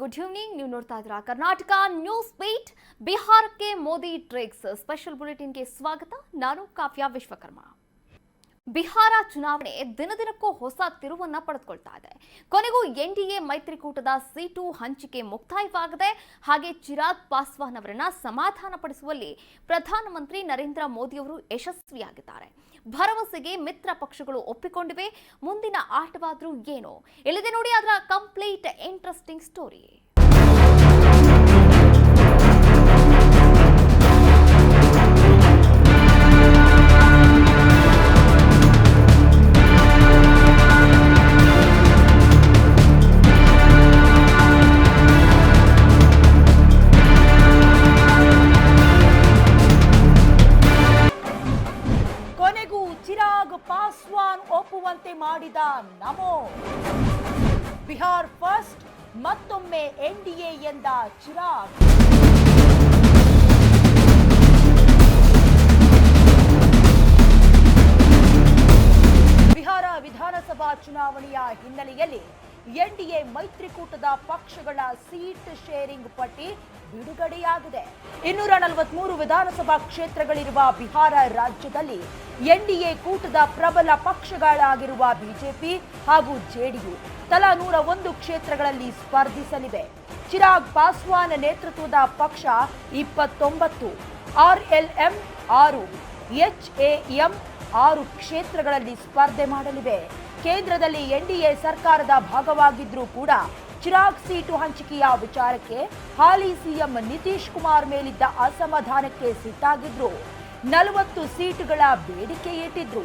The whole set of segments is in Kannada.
Good evening. ನೀವು ನೋಡ್ತಾ ಇದ್ದೀರಾ ಕರ್ನಾಟಕ ನ್ಯೂಸ್ ಬೀಟ್ ಬಿಹಾರಕ್ಕೆ ಮೋದಿ ಟ್ರಿಕ್ಸ್. ಸ್ಪೆಷಲ್ ಬುಲೆಟಿನ್ಗೆ ಸ್ವಾಗತ. ನಾನು ಕಾವ್ಯ ವಿಶ್ವಕರ್ಮ. ಬಿಹಾರ ಚುನಾವಣೆ ದಿನ ದಿನಕ್ಕೂ ಹೊಸ ತಿರುವನ್ನ ಪಡೆದುಕೊಳ್ತಾ ಇದೆ. ಕೊನೆಗೂ ಎನ್ ಡಿ ಎ ಮೈತ್ರಿಕೂಟದ ಸೀಟು ಹಂಚಿಕೆ ಮುಕ್ತಾಯವಾಗಿದೆ, ಹಾಗೆ ಚಿರಾಗ್ ಪಾಸ್ವಾನ್ ಅವರನ್ನ ಸಮಾಧಾನಪಡಿಸುವಲ್ಲಿ ಪ್ರಧಾನಮಂತ್ರಿ ನರೇಂದ್ರ ಮೋದಿಯವರು ಯಶಸ್ವಿಯಾಗಿದ್ದಾರೆ. ಭರವಸೆಗೆ ಮಿತ್ರ ಪಕ್ಷಗಳು ಒಪ್ಪಿಕೊಂಡಿವೆ. ಮುಂದಿನ ಆಟವಾದರೂ ಏನು? ಇಲ್ಲಿದೆ ನೋಡಿ ಅದರ ಕಂಪ್ಲೀಟ್ ಇಂಟ್ರೆಸ್ಟಿಂಗ್ ಸ್ಟೋರಿ ಶೇರಿಂಗ್ ಪಟ್ಟಿ ಬಿಡುಗಡೆಯಾಗಿದೆ. ಇನ್ನೂರ ನಲವತ್ಮೂರು ವಿಧಾನಸಭಾ ಕ್ಷೇತ್ರಗಳಿರುವ ಬಿಹಾರ ರಾಜ್ಯದಲ್ಲಿ ಎನ್ಡಿಎ ಕೂಟದ ಪ್ರಬಲ ಪಕ್ಷಗಳಾಗಿರುವ ಬಿಜೆಪಿ ಹಾಗೂ ಜೆಡಿಯು ತಲಾ ನೂರ ಒಂದು ಕ್ಷೇತ್ರಗಳಲ್ಲಿ ಸ್ಪರ್ಧಿಸಲಿವೆ. ಚಿರಾಗ್ ಪಾಸ್ವಾನ್ ನೇತೃತ್ವದ ಪಕ್ಷ ಇಪ್ಪತ್ತೊಂಬತ್ತು ಆರ್ಎಲ್ಎಂ ಆರು ಎಚ್ಎಎಂ ಆರು ಕ್ಷೇತ್ರಗಳಲ್ಲಿ ಸ್ಪರ್ಧೆ ಮಾಡಲಿವೆ. ಕೇಂದ್ರದಲ್ಲಿ ಎನ್ಡಿಎ ಸರ್ಕಾರದ ಭಾಗವಾಗಿದ್ರೂ ಕೂಡ ಚಿರಾಗ್ ಸೀಟು ಹಂಚಿಕೆಯ ವಿಚಾರಕ್ಕೆ ಹಾಲಿ ಸಿಎಂ ನಿತೀಶ್ ಕುಮಾರ್ ಮೇಲಿದ್ದ ಅಸಮಾಧಾನಕ್ಕೆ ಸಿಟ್ಟಾಗಿದ್ರು. ನಲವತ್ತು ಸೀಟುಗಳ ಬೇಡಿಕೆ ಇಟ್ಟಿದ್ರು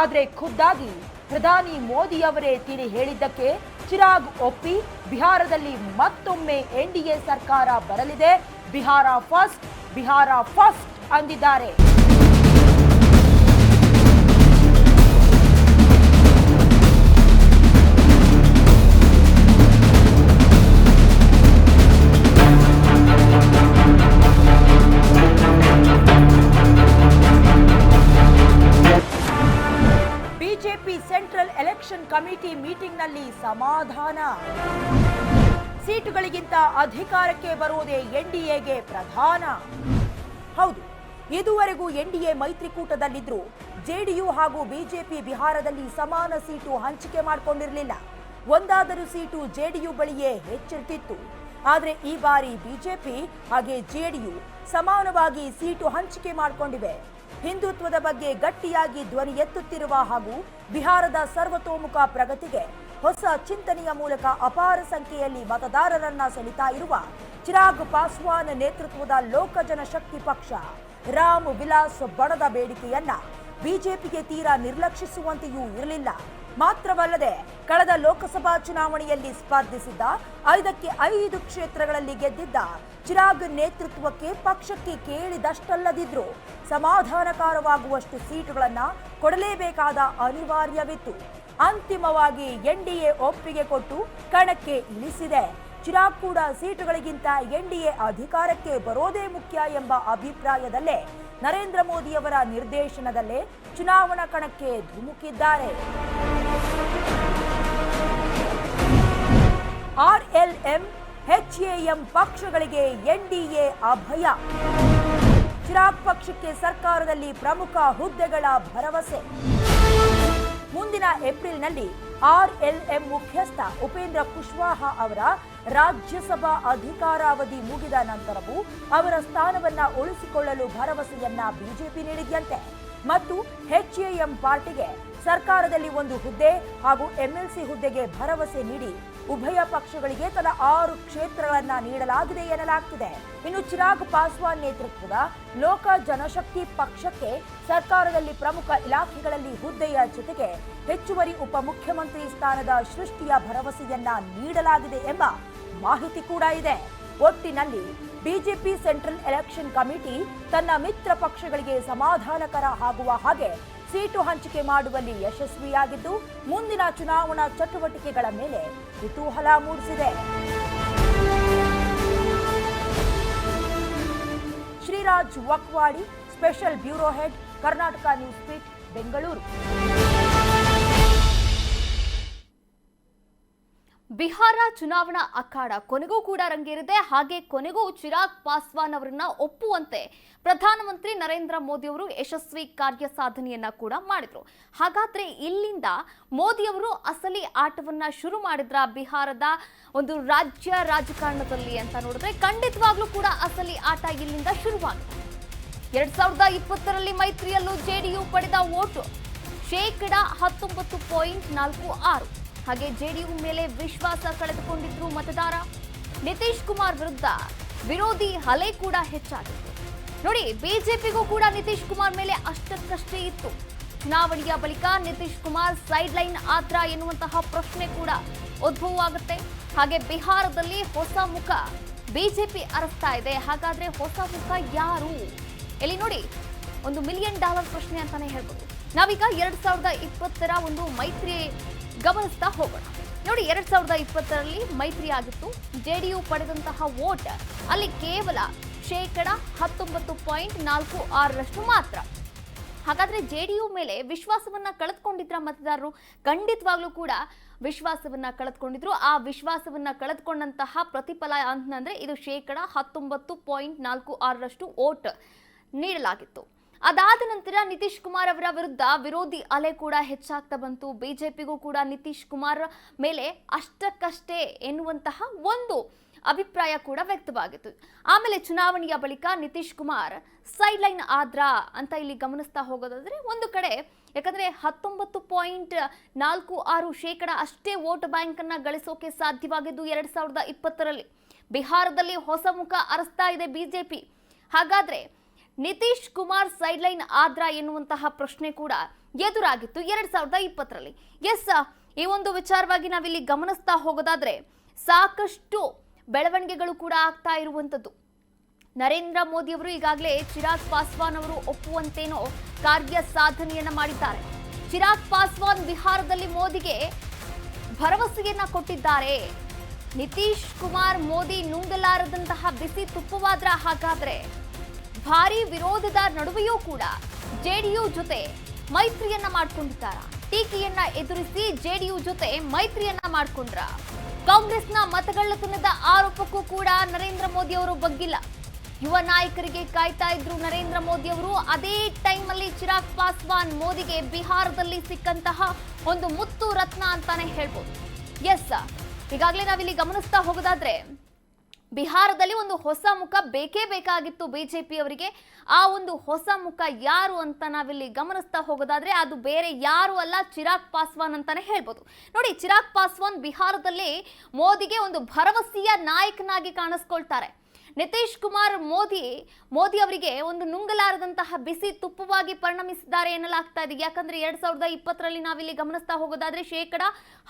ಆದರೆ ಖುದ್ದಾಗಿ ಪ್ರಧಾನಿ ಮೋದಿ ಅವರೇ ತಿಳಿ ಹೇಳಿದ್ದಕ್ಕೆ ಚಿರಾಗ್ ಒಪ್ಪಿ ಬಿಹಾರದಲ್ಲಿ ಮತ್ತೊಮ್ಮೆ ಎನ್ಡಿಎ ಸರ್ಕಾರ ಬರಲಿದೆ. ಬಿಹಾರ ಫಸ್ಟ್ ಬಿಹಾರ ಫಸ್ಟ್ ಅಂದಿದ್ದಾರೆ. ಸೆಂಟ್ರಲ್ ಎಲೆಕ್ಷನ್ ಕಮಿಟಿ ಮೀಟಿಂಗ್ನಲ್ಲಿ ಸಮಾಧಾನ. ಸೀಟುಗಳಿಗಿಂತ ಅಧಿಕಾರಕ್ಕೆ ಬರುವುದೇ ಎನ್ಡಿಎಗೆ ಪ್ರಧಾನ. ಹೌದು, ಇದುವರೆಗೂ ಎನ್ಡಿಎ ಮೈತ್ರಿಕೂಟದಲ್ಲಿದ್ದರೂ ಜೆಡಿಯು ಹಾಗೂ ಬಿಜೆಪಿ ಬಿಹಾರದಲ್ಲಿ ಸಮಾನ ಸೀಟು ಹಂಚಿಕೆ ಮಾಡಿಕೊಂಡಿರಲಿಲ್ಲ. ಒಂದಾದರೂ ಸೀಟು ಜೆಡಿಯು ಬಳಿಯೇ ಹೆಚ್ಚಿರ್ತಿತ್ತು ಆದರೆ ಈ ಬಾರಿ ಬಿಜೆಪಿ ಹಾಗೆ ಜೆಡಿಯು ಸಮಾನವಾಗಿ ಸೀಟು ಹಂಚಿಕೆ ಮಾಡಿಕೊಂಡಿವೆ. ಹಿಂದುತ್ವದ ಬಗ್ಗೆ ಗಟ್ಟಿಯಾಗಿ ಧ್ವನಿ ಎತ್ತುತ್ತಿರುವ ಹಾಗೂ ಬಿಹಾರದ ಸರ್ವತೋಮುಖ ಪ್ರಗತಿಗೆ ಹೊಸ ಚಿಂತನೆಯ ಮೂಲಕ ಅಪಾರ ಸಂಖ್ಯೆಯಲ್ಲಿ ಮತದಾರರನ್ನ ಸೆಳಿತಾ ಇರುವ ಚಿರಾಗ್ ಪಾಸ್ವಾನ್ ನೇತೃತ್ವದ ಲೋಕ ಜನಶಕ್ತಿ ಪಕ್ಷ, ರಾಮ್ ವಿಲಾಸ್ ಬಣದ ಬೇಡಿಕೆಯನ್ನ ಬಿಜೆಪಿಗೆ ತೀರಾ ನಿರ್ಲಕ್ಷಿಸುವಂತೆಯೂ ಇರಲಿಲ್ಲ. ಮಾತ್ರವಲ್ಲದೆ, ಕಳೆದ ಲೋಕಸಭಾ ಚುನಾವಣೆಯಲ್ಲಿ ಸ್ಪರ್ಧಿಸಿದ್ದ ಐದಕ್ಕೆ ಐದು ಕ್ಷೇತ್ರಗಳಲ್ಲಿ ಗೆದ್ದಿದ್ದ ಚಿರಾಗ್ ನೇತೃತ್ವಕ್ಕೆ ಪಕ್ಷಕ್ಕೆ ಕೇಳಿದಷ್ಟಲ್ಲದಿದ್ರು ಸಮಾಧಾನಕಾರವಾಗುವಷ್ಟು ಸೀಟುಗಳನ್ನ ಕೊಡಲೇಬೇಕಾದ ಅನಿವಾರ್ಯವಿತ್ತು. ಅಂತಿಮವಾಗಿ ಎನ್ಡಿಎ ಒಪ್ಪಿಗೆ ಕೊಟ್ಟು ಕಣಕ್ಕೆ ಇಳಿಸಿದೆ. ಚಿರಾಗ್ ಕೂಡ ಸೀಟುಗಳಿಗಿಂತ ಎನ್ಡಿಎ ಅಧಿಕಾರಕ್ಕೆ ಬರೋದೇ ಮುಖ್ಯ ಎಂಬ ಅಭಿಪ್ರಾಯದಲ್ಲೇ ನರೇಂದ್ರ ಮೋದಿಯವರ ನಿರ್ದೇಶನದಲ್ಲೇ ಚುನಾವಣಾ ಕಣಕ್ಕೆ ಧುಮುಕಿದ್ದಾರೆ. ಆರ್ಎಲ್ಎಂ ಎಚ್ಎಎಂ ಪಕ್ಷಗಳಿಗೆ ಎನ್ಡಿಎ ಅಭಯ. ಚಿರಾಗ್ ಪಕ್ಷಕ್ಕೆ ಸರ್ಕಾರದಲ್ಲಿ ಪ್ರಮುಖ ಹುದ್ದೆಗಳ ಭರವಸೆ. ಮುಂದಿನ ಏಪ್ರಿಲ್ನಲ್ಲಿ ಆರ್ಎಲ್ಎಂ ಮುಖ್ಯಸ್ಥ ಉಪೇಂದ್ರ ಕುಶ್ವಾಹ ಅವರ ರಾಜ್ಯಸಭಾ ಅಧಿಕಾರಾವಧಿ ಮುಗಿದ ನಂತರವೂ ಅವರ ಸ್ಥಾನವನ್ನ ಉಳಿಸಿಕೊಳ್ಳಲು ಭರವಸೆಯನ್ನ ಬಿಜೆಪಿ ನೀಡಿದ್ಯಂತೆ. ಮತ್ತು ಎಚ್ಎಎಂ ಪಾರ್ಟಿಗೆ ಸರ್ಕಾರದಲ್ಲಿ ಒಂದು ಹುದ್ದೆ ಹಾಗೂ ಎಂಎಲ್ಸಿ ಹುದ್ದೆಗೆ ಭರವಸೆ ನೀಡಿ ಉಭಯ ಪಕ್ಷಗಳಿಗೆ ತಲಾ ಆರು ಕ್ಷೇತ್ರಗಳನ್ನ ನೀಡಲಾಗಿದೆ ಎನ್ನಲಾಗ್ತಿದೆ. ಇನ್ನು ಚಿರಾಗ್ ಪಾಸ್ವಾನ್ ನೇತೃತ್ವದ ಲೋಕ ಜನಶಕ್ತಿ ಪಕ್ಷಕ್ಕೆ ಸರ್ಕಾರದಲ್ಲಿ ಪ್ರಮುಖ ಇಲಾಖೆಗಳಲ್ಲಿ ಹುದ್ದೆಯ ಜೊತೆಗೆ ಹೆಚ್ಚುವರಿ ಉಪಮುಖ್ಯಮಂತ್ರಿ ಸ್ಥಾನದ ಸೃಷ್ಟಿಯ ಭರವಸೆಯನ್ನ ನೀಡಲಾಗಿದೆ ಎಂಬ ಮಾಹಿತಿ ಕೂಡ ಇದೆ. ಒಟ್ಟಿನಲ್ಲಿ ಬಿಜೆಪಿ ಸೆಂಟ್ರಲ್ ಎಲೆಕ್ಷನ್ ಕಮಿಟಿ ತನ್ನ ಮಿತ್ರ ಪಕ್ಷಗಳಿಗೆ ಸಮಾಧಾನಕರ ಆಗುವ ಹಾಗೆ ಸೀಟು ಹಂಚಿಕೆ ಮಾಡುವಲ್ಲಿ ಯಶಸ್ವಿಯಾಗಿದ್ದು, ಮುಂದಿನ ಚುನಾವಣಾ ಚಟುವಟಿಕೆಗಳ ಮೇಲೆ ಕುತೂಹಲ ಮೂಡಿಸಿದೆ. Shriraj Vakwadi, special bureau head, Karnataka news beat Bengaluru. Bihar ಚುನಾವಣಾ ಅಖಾಡ ಕೊನೆಗೂ ಕೂಡ ರಂಗೇರಿದೆ. ಹಾಗೆ ಕೊನೆಗೂ ಚಿರಾಗ್ ಪಾಸ್ವಾನ್ ಅವರನ್ನ ಒಪ್ಪುವಂತೆ ಪ್ರಧಾನಮಂತ್ರಿ ನರೇಂದ್ರ ಮೋದಿ ಅವರು ಯಶಸ್ವಿ ಕಾರ್ಯ ಸಾಧನೆಯನ್ನ ಕೂಡ ಮಾಡಿದ್ರು. ಹಾಗಾದ್ರೆ ಇಲ್ಲಿಂದ ಮೋದಿ ಅವರು ಅಸಲಿ ಆಟವನ್ನ ಶುರು ಮಾಡಿದ್ರ ಬಿಹಾರದ ಒಂದು ರಾಜ್ಯ ರಾಜಕಾರಣದಲ್ಲಿ ಅಂತ ನೋಡಿದ್ರೆ ಖಂಡಿತವಾಗ್ಲೂ ಕೂಡ ಅಸಲಿ ಆಟ ಇಲ್ಲಿಂದ ಶುರುವಾಗಿದೆ. ಎರಡ್ ಸಾವಿರದ ಇಪ್ಪತ್ತರಲ್ಲಿ ಮೈತ್ರಿಯಲ್ಲೂ ಜೆಡಿಯು ಪಡೆದ ಓಟು. ಶೇಕಡ ಹತ್ತೊಂಬತ್ತು ಪಾಯಿಂಟ್ ನಾಲ್ಕು ಆರು. ಹಾಗೆ ಜೆಡಿಯು ಮೇಲೆ ವಿಶ್ವಾಸ ಕಳೆದುಕೊಂಡಿದ್ರು ಮತದಾರ. ನಿತೀಶ್ ಕುಮಾರ್ ವಿರುದ್ಧ ವಿರೋಧಿ ಹಲೆ ಕೂಡ ಹೆಚ್ಚಾಗಿತ್ತು. ನೋಡಿ, ಬಿಜೆಪಿಗೂ ಕೂಡ ನಿತೀಶ್ ಕುಮಾರ್ ಮೇಲೆ ಅಷ್ಟಕ್ಕಷ್ಟೇ ಇತ್ತು. ಚುನಾವಣೆಯ ಬಳಿಕ ನಿತೀಶ್ ಕುಮಾರ್ ಸೈಡ್ ಲೈನ್ ಆದ್ರ ಎನ್ನುವಂತಹ ಪ್ರಶ್ನೆ ಕೂಡ ಉದ್ಭವವಾಗುತ್ತೆ. ಹಾಗೆ ಬಿಹಾರದಲ್ಲಿ ಹೊಸ ಮುಖ ಬಿಜೆಪಿ ಅರಸ್ತಾ ಇದೆ. ಹಾಗಾದ್ರೆ ಹೊಸ ಮುಖ ಯಾರು? ಇಲ್ಲಿ ನೋಡಿ, ಒಂದು ಮಿಲಿಯನ್ ಡಾಲರ್ ಪ್ರಶ್ನೆ ಅಂತಾನೆ ಹೇಳ್ಬೋದು. ನಾವೀಗ ಎರಡ್ ಸಾವಿರದ ಇಪ್ಪತ್ತರ ಒಂದು ಮೈತ್ರಿ ಗಮನಿಸ್ತಾ ಹೋಗೋಣ. ನೋಡಿ, ಎರಡ್ ಸಾವಿರದ ಇಪ್ಪತ್ತರಲ್ಲಿ ಮೈತ್ರಿ ಆಗಿತ್ತು ಜೆಡಿಯು ಪಡೆದಂತಹ ವೋಟ್ ಅಲ್ಲಿ ಕೇವಲ ಶೇಕಡ ಹತ್ತೊಂಬತ್ತು ಪಾಯಿಂಟ್ ನಾಲ್ಕು ಆರರಷ್ಟು ಮಾತ್ರ. ಹಾಗಾದ್ರೆ ಜೆಡಿಯು ಮೇಲೆ ವಿಶ್ವಾಸವನ್ನ ಕಳೆದುಕೊಂಡಿದ್ರ ಮತದಾರರು ಖಂಡಿತವಾಗ್ಲೂ ಕೂಡ ವಿಶ್ವಾಸವನ್ನ ಕಳೆದುಕೊಂಡಿದ್ರು. ಆ ವಿಶ್ವಾಸವನ್ನ ಕಳೆದುಕೊಂಡಂತಹ ಪ್ರತಿಫಲ ಅಂತಂದ್ರೆ ಇದು ಶೇಕಡ ಹತ್ತೊಂಬತ್ತು ಪಾಯಿಂಟ್ ನಾಲ್ಕು ಆರರಷ್ಟು ವೋಟ್ ನೀಡಲಾಗಿತ್ತು. ಅದಾದ ನಂತರ ನಿತೀಶ್ ಕುಮಾರ್ ಅವರ ವಿರುದ್ಧ ವಿರೋಧಿ ಅಲೆ ಕೂಡ ಹೆಚ್ಚಾಗ್ತಾ ಬಂತು. ಬಿಜೆಪಿಗೂ ಕೂಡ ನಿತೀಶ್ ಕುಮಾರ್ ಮೇಲೆ ಅಷ್ಟಕ್ಕಷ್ಟೇ ಎನ್ನುವಂತಹ ಒಂದು ಅಭಿಪ್ರಾಯ ಕೂಡ ವ್ಯಕ್ತವಾಗಿತ್ತು. ಆಮೇಲೆ ಚುನಾವಣೆಯ ಬಳಿಕ ನಿತೀಶ್ ಕುಮಾರ್ ಸೈಡ್ ಲೈನ್ ಆದ್ರ ಅಂತ ಇಲ್ಲಿ ಗಮನಿಸ್ತಾ ಹೋಗೋದಾದ್ರೆ ಒಂದು ಕಡೆ ಯಾಕಂದ್ರೆ ಹತ್ತೊಂಬತ್ತು ಪಾಯಿಂಟ್ ನಾಲ್ಕು ಆರು ಶೇಕಡ ಅಷ್ಟೇ ವೋಟ್ ಬ್ಯಾಂಕ್ ಅನ್ನ ಗಳಿಸೋಕೆ ಸಾಧ್ಯವಾಗಿದ್ದು ಎರಡು ಸಾವಿರದ ಇಪ್ಪತ್ತರಲ್ಲಿ. ಬಿಹಾರದಲ್ಲಿ ಹೊಸ ಮುಖ ಅರಸ್ತಾ ಇದೆ ಬಿಜೆಪಿ. ಹಾಗಾದ್ರೆ ನಿತೀಶ್ ಕುಮಾರ್ ಸೈಡ್ ಲೈನ್ ಆದ್ರ ಎನ್ನುವಂತಹ ಪ್ರಶ್ನೆ ಕೂಡ ಎದುರಾಗಿತ್ತು ಎರಡ್ ಸಾವಿರದ ಇಪ್ಪತ್ತರಲ್ಲಿ. ಎಸ್ ಈ ಒಂದು ವಿಚಾರವಾಗಿ ನಾವಿಲ್ಲಿ ಗಮನಿಸ್ತಾ ಹೋಗೋದಾದ್ರೆ ಸಾಕಷ್ಟು ಬೆಳವಣಿಗೆಗಳು ಕೂಡ ಆಗ್ತಾ ಇರುವಂತದ್ದು ನರೇಂದ್ರ ಮೋದಿ ಅವರು ಈಗಾಗಲೇ ಚಿರಾಗ್ ಪಾಸ್ವಾನ್ ಅವರು ಒಪ್ಪುವಂತೇನೋ ಕಾರ್ಯ ಸಾಧನೆಯನ್ನ ಮಾಡಿದ್ದಾರೆ. ಚಿರಾಗ್ ಪಾಸ್ವಾನ್ ಬಿಹಾರದಲ್ಲಿ ಮೋದಿಗೆ ಭರವಸೆಯನ್ನ ಕೊಟ್ಟಿದ್ದಾರೆ. ನಿತೀಶ್ ಕುಮಾರ್ ಮೋದಿ ನುಂಗಲಾರದಂತಹ ಬಿಸಿ ತುಪ್ಪವಾದ್ರ ಹಾಗಾದ್ರೆ? ಭಾರಿ ವಿರೋಧದ ನಡುವೆಯೂ ಕೂಡ ಜೆಡಿಯು ಜೊತೆ ಮೈತ್ರಿಯನ್ನ ಮಾಡ್ಕೊಂಡಿದ್ದಾರ? ಟೀಕೆಯನ್ನ ಎದುರಿಸಿ ಜೆಡಿಯು ಜೊತೆ ಮೈತ್ರಿಯನ್ನ ಮಾಡ್ಕೊಂಡ್ರ? ಕಾಂಗ್ರೆಸ್ನ ಮತಗಳ್ಳತನದ ಆರೋಪಕ್ಕೂ ಕೂಡ ನರೇಂದ್ರ ಮೋದಿ ಅವರು ಬಗ್ಗಿಲ್ಲ. ಯುವ ನಾಯಕರಿಗೆ ಕಾಯ್ತಾ ಇದ್ರು ನರೇಂದ್ರ ಮೋದಿ ಅವರು, ಅದೇ ಟೈಮಲ್ಲಿ ಚಿರಾಗ್ ಪಾಸ್ವಾನ್ ಮೋದಿಗೆ ಬಿಹಾರದಲ್ಲಿ ಸಿಕ್ಕಂತಹ ಒಂದು ಮುತ್ತು ರತ್ನ ಅಂತಾನೆ ಹೇಳ್ಬೋದು. ಎಸ್ ಈಗಾಗಲೇ ನಾವಿಲ್ಲಿ ಗಮನಿಸ್ತಾ ಹೋಗೋದಾದ್ರೆ ಬಿಹಾರದಲ್ಲಿ ಒಂದು ಹೊಸ ಮುಖ ಬೇಕೇ ಬೇಕಾಗಿತ್ತು ಬಿಜೆಪಿ ಅವರಿಗೆ ಆ ಒಂದು ಹೊಸ ಮುಖ ಯಾರು ಅಂತ ನಾವಿಲ್ಲಿ ಗಮನಿಸ್ತಾ ಹೋಗೋದಾದ್ರೆ ಅದು ಬೇರೆ ಯಾರು ಅಲ್ಲ ಚಿರಾಗ್ ಪಾಸ್ವಾನ್ ಅಂತಾನೆ ಹೇಳ್ಬೋದು. ನೋಡಿ, ಚಿರಾಗ್ ಪಾಸ್ವಾನ್ ಬಿಹಾರದಲ್ಲಿ ಮೋದಿಗೆ ಒಂದು ಭರವಸೆಯ ನಾಯಕನಾಗಿ ಕಾಣಿಸ್ಕೊಳ್ತಾರೆ. ನಿತೀಶ್ ಕುಮಾರ್ ಮೋದಿ ಮೋದಿ ಅವರಿಗೆ ಒಂದು ನುಂಗಲಾರದಂತಹ ಬಿಸಿ ತುಪ್ಪವಾಗಿ ಪರಿಣಮಿಸಿದ್ದಾರೆ ಎನ್ನಲಾಗ್ತಾ ಇದೆ. ಯಾಕಂದ್ರೆ ಎರಡ್ ಸಾವಿರದ ಇಪ್ಪತ್ತರಲ್ಲಿ ನಾವಿಲ್ಲಿ ಗಮನಿಸ್ತಾ ಹೋಗೋದಾದ್ರೆ ಶೇಕಡ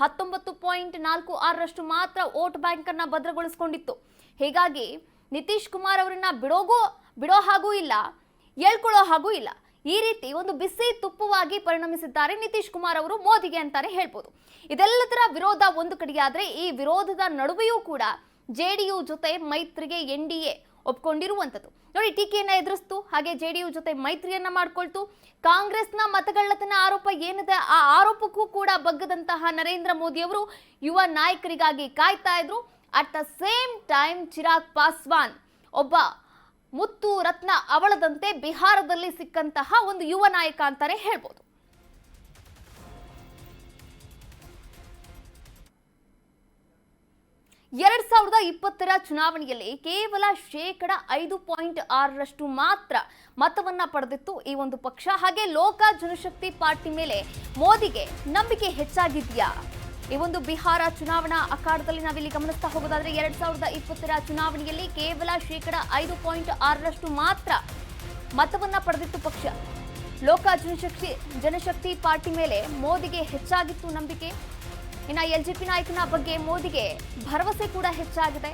ಹತ್ತೊಂಬತ್ತು ಪಾಯಿಂಟ್ ನಾಲ್ಕು ಆರರಷ್ಟು ಮಾತ್ರ ವೋಟ್ ಬ್ಯಾಂಕ್ ಅನ್ನ ಭದ್ರಗೊಳಿಸಿಕೊಂಡಿತ್ತು. ಹೀಗಾಗಿ ನಿತೀಶ್ ಕುಮಾರ್ ಅವರನ್ನ ಬಿಡೋಗೂ, ಬಿಡೋ ಹಾಗೂ ಇಲ್ಲ ಹೇಳ್ಕೊಳ್ಳೋ ಹಾಗೂ ಇಲ್ಲ. ಈ ರೀತಿ ಒಂದು ಬಿಸಿ ತುಪ್ಪವಾಗಿ ಪರಿಣಮಿಸಿದ್ದಾರೆ ನಿತೀಶ್ ಕುಮಾರ್ ಅವರು ಮೋದಿಗೆ ಅಂತಾನೆ ಹೇಳ್ಬೋದು. ಇದೆಲ್ಲದರ ವಿರೋಧ ಒಂದು ಕಡೆಯಾದ್ರೆ ಈ ವಿರೋಧದ ನಡುವೆಯೂ ಕೂಡ ಜೆಡಿಯು ಜೊತೆ ಮೈತ್ರಿಗೆ ಎನ್ ಡಿ ಎ ಒಪ್ಕೊಂಡಿರುವಂಥದ್ದು. ನೋಡಿ, ಟೀಕೆಯನ್ನು ಎದುರಿಸ್ತು, ಹಾಗೆ ಜೆ ಜೆಡಿಯು ಜೊತೆ ಮೈತ್ರಿಯನ್ನ ಮಾಡಿಕೊಳ್ತು. ಕಾಂಗ್ರೆಸ್ನ ಮತಗಳ್ಳತನ ಆರೋಪ ಏನಿದೆ, ಆ ಆರೋಪಕ್ಕೂ ಕೂಡ ಬಗ್ಗದಂತಹ ನರೇಂದ್ರ ಮೋದಿ ಅವರು ಯುವ ನಾಯಕರಿಗಾಗಿ ಕಾಯ್ತಾ ಇದ್ರು. At the same time Chirag Paswan ಒಬ್ಬ ಮುತ್ತು ರತ್ನ ಅವಳದಂತೆ ಬಿಹಾರದಲ್ಲಿ ಸಿಕ್ಕಂತಹ ಒಂದು ಯುವ ನಾಯಕ ಅಂತಾನೆ ಹೇಳ್ಬೋದು. ಎರಡ್ ಸಾವಿರದ ಇಪ್ಪತ್ತರ ಚುನಾವಣೆಯಲ್ಲಿ ಕೇವಲ ಶೇಕಡ ಐದು ಪಾಯಿಂಟ್ ಆರರಷ್ಟು ಮಾತ್ರ ಮತವನ್ನ ಪಡೆದಿತ್ತು ಈ ಒಂದು ಪಕ್ಷ. ಹಾಗೆ ಲೋಕ ಜನಶಕ್ತಿ ಪಾರ್ಟಿ ಮೇಲೆ ಮೋದಿಗೆ ನಂಬಿಕೆ ಹೆಚ್ಚಾಗಿದೆಯಾ? ಈ ಒಂದು ಬಿಹಾರ ಚುನಾವಣಾ ಅಖಾಡದಲ್ಲಿ ನಾವಿಲ್ಲಿ ಗಮನಿಸ್ತಾ ಹೋಗೋದಾದ್ರೆ ಎರಡ್ ಸಾವಿರದ ಇಪ್ಪತ್ತರ ಚುನಾವಣೆಯಲ್ಲಿ ಕೇವಲ ಶೇಕಡ ಐದು ಪಾಯಿಂಟ್ ಆರರಷ್ಟು ಮಾತ್ರ ಮತವನ್ನ ಪಡೆದಿತ್ತು ಪಕ್ಷ. ಲೋಕ ಜನಶಕ್ತಿ ಜನಶಕ್ತಿ ಪಾರ್ಟಿ ಮೇಲೆ ಮೋದಿಗೆ ಹೆಚ್ಚಾಗಿತ್ತು ನಂಬಿಕೆ. ಇನ್ನು ಎಲ್ಜೆಪಿ ನಾಯಕನ ಬಗ್ಗೆ ಮೋದಿಗೆ ಭರವಸೆ ಕೂಡ ಹೆಚ್ಚಾಗಿದೆ.